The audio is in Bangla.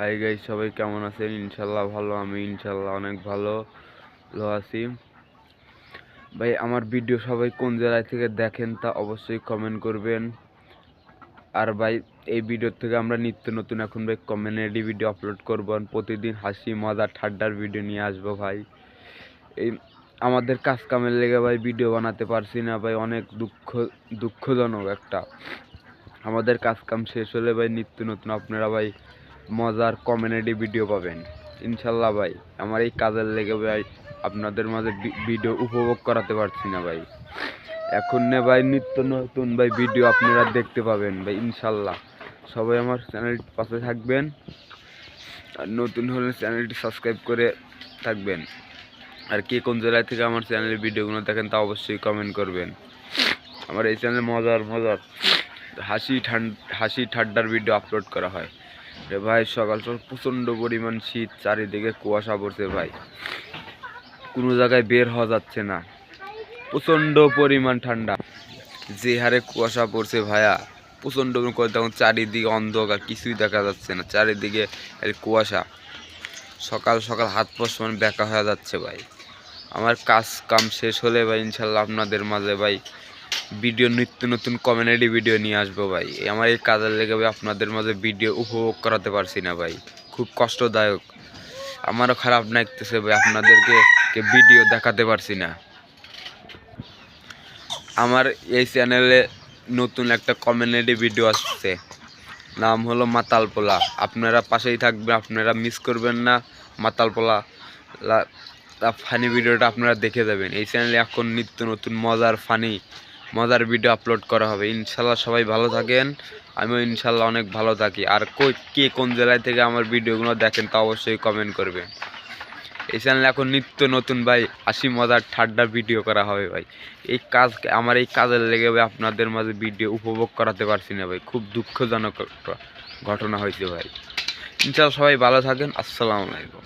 হাই গাইস সবাই কেমন আছেন? ইনশাল্লাহ ভালো, আমি ইনশাল্লাহ অনেক ভালো ভালো আছি। ভাই, আমার ভিডিও সবাই কোন জেলায় থেকে দেখেন তা অবশ্যই কমেন্ট করবেন। আর ভাই, এই ভিডিও থেকে আমরা নিত্য নতুন এখন ভাই কমেডি ভিডিও আপলোড করব প্রতিদিন হাসি, মজা ঠাড্ডার ভিডিও নিয়ে আসব ভাই। এই আমাদের কাজ কামের লেগে ভাই ভিডিও বানাতে পারছি না ভাই, অনেক দুঃখ, দুঃখজনক একটা। আমাদের কাজ কাম শেষ হলে ভাই নিত্য নতুন আপনারা ভাই মজার কমেডি ভিডিও পাবেন। ইনশাল্লাহ ভাই, আমার এই কাজের লেগে ভাই আপনাদের মাঝে ভিডিও উপভোগ করাতে পারছি না ভাই। এখন নে ভাই, নিত্য নতুন ভাই ভিডিও আপনারা দেখতে পাবেন ভাই, ইনশাল্লাহ। সবাই আমার চ্যানেল পাশে থাকবেন। আর নতুন হলে চ্যানেলটি সাবস্ক্রাইব করে থাকবেন। আর কে কোন জেলায় থেকে আমার চ্যানেলের ভিডিওগুলো দেখেন তা অবশ্যই কমেন্ট করবেন। আমার এই চ্যানেলে মজার মজার হাসি ঠান্ড হাসি ঠাড্ডার ভিডিও আপলোড করা হয়। রে ভাই, সকাল সকাল প্রচণ্ড পরিমাণ শীত, চারিদিকে কুয়াশা পড়ছে ভাই। কোনো জায়গায় বের হওয়া যাচ্ছে না। প্রচণ্ড পরিমাণ ঠান্ডা। যে হারে কুয়াশা পড়ছে ভাইয়া, প্রচণ্ড করে তখন চারিদিকে অন্ধকার, কিছুই দেখা যাচ্ছে না। চারিদিকে কুয়াশা। সকাল সকাল হাত পাশ মানে বেঁকা হয়ে যাচ্ছে ভাই। আমার কাজ কাম শেষ হলে ভাই, ইনশাল্লাহ আপনাদের মাঝে ভাই ভিডিও নিত্য নতুন কমেডি ভিডিও নিয়ে আসব ভাই। আমার এই কাজের লেগে ভাই আপনাদের মাঝে ভিডিও উপভোগ করাতে পারছি না ভাই। খুব কষ্টদায়ক। আমারও খারাপ লাগতেছে ভাই, আপনাদেরকে ভিডিও দেখাতে পারছি না। আমার এই চ্যানেলে নতুন একটা কমেডি ভিডিও আসছে। নাম হলো মাতাল পোলা আপনারা পাশেই থাকবেন, আপনারা মিস করবেন না। মাতাল পোলা ফানি ভিডিওটা আপনারা দেখে যাবেন। এই চ্যানেলে এখন নিত্য নতুন, মজার ফানি মজার ভিডিও আপলোড করা হবে। ইনশাল্লাহ সবাই ভালো থাকেন। আমিও ইনশাল্লাহ অনেক ভালো থাকি। আর কই, কে কোন জেলায় থেকে আমার ভিডিওগুলো দেখেন তা অবশ্যই কমেন্ট করবেন এই চ্যানেলে এখন নিত্য নতুন ভাই, হাসি মজার ঠাড্ডা ভিডিও করা হবে ভাই। এই কাজ, আমার এই কাজের লেগে ভাই আপনাদের মাঝে ভিডিও উপভোগ করাতে পারছি না ভাই। খুব দুঃখজনক ঘটনা হয়েছে ভাই। ইনশাল্লাহ সবাই ভালো থাকেন। আসসালামু আলাইকুম।